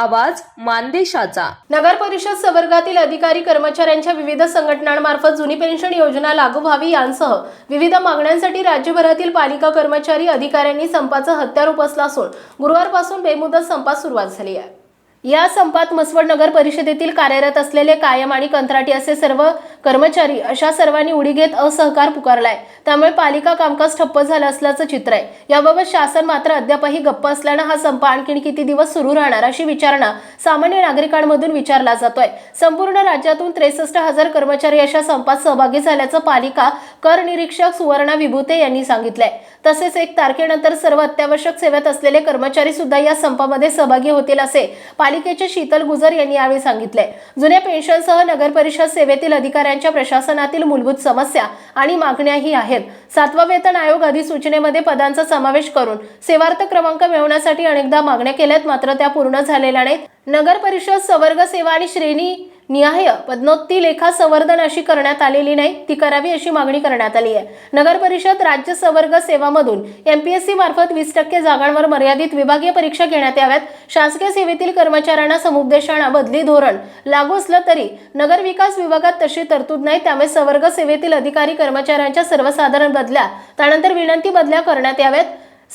आवाज मानदेशाचा. नगर परिषद संवर्गातील अधिकारी कर्मचाऱ्यांच्या विविध संघटनांमार्फत जुनी पेन्शन योजना लागू व्हावी यांसह विविध मागण्यांसाठी राज्यभरातील पालिका कर्मचारी अधिकाऱ्यांनी संपाचं हत्यार उपसलं असून गुरुवारपासून बेमुदत संपास सुरुवात झाली आहे. या संपात मसवड नगर परिषदेतील कार्यरत असलेले कायम आणि कंत्राटी असे सर्व कर्मचारी अशा सर्वांनी उडी घेत असहकार पुकारलाय. त्यामुळे पालिका कामकाज ठप्प झालं असल्याचं चित्र आहे. याबाबत शासन मात्र अद्यापही गप्प असल्यानं हा संप आणखी किती दिवस सुरू राहणार अशी विचारणा सामान्य नागरिकांमधून विचारला जातोय. संपूर्ण राज्यातून त्रेसष्ट हजार कर्मचारी अशा संपात सहभागी झाल्याचं पालिका कर निरीक्षक सुवर्णा विभूते यांनी सांगितलंय. तसेच एक तारखेनंतर सर्व अत्यावश्यक सेवेत असलेले कर्मचारी सुद्धा या संपामध्ये सहभागी होतील असे पालिकेचे शीतल गुजर यांनी यावेळी सांगितले जुन्या पेन्शनसह नगर परिषद सेवेतील अधिकाऱ्यांच्या प्रशासनातील मूलभूत समस्या आणि मागण्याही आहेत. सातवा वेतन आयोग अधिसूचनेमध्ये पदांचा समावेश करून सेवार्थ क्रमांक मिळवण्यासाठी अनेकदा मागण्या केल्यात मात्र त्या पूर्ण झालेल्या नाहीत. नगर परिषद सवर्ग सेवा आणि श्रेणी निहाय पद्मोत्ती लेखा संवर्धन अशी करण्यात आलेली नाही ती करावी अशी मागणी करण्यात आली आहे. नगर परिषद राज्य सवर्ग सेवामधून एमपीएससी मार्फत वीस टक्के जागांवर मर्यादित विभागीय परीक्षा घेण्यात याव्यात. शासकीय सेवेतील कर्मचाऱ्यांना समुपदेशना बदली धोरण लागू असलं तरी नगर विकास विभागात तशी तरतूद नाही त्यामुळे सवर्ग सेवेतील अधिकारी कर्मचाऱ्यांच्या सर्वसाधारण बदल्या त्यानंतर विनंती बदल्या करण्यात याव्यात.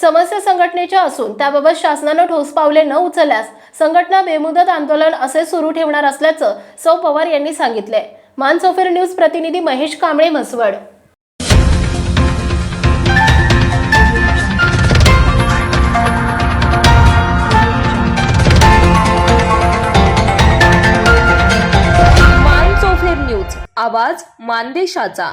समस्या संघटनेच्या असून त्याबाबत शासनानं ठोस पावले न उचलल्यास संघटना बेमुदत आंदोलन असे सुरू ठेवणार असल्याचं सौ पवार यांनी सांगितले मानसोफेर न्यूज प्रतिनिधी महेश कांबळे म्हसवड. न्यूज आवाज मानदेशाचा.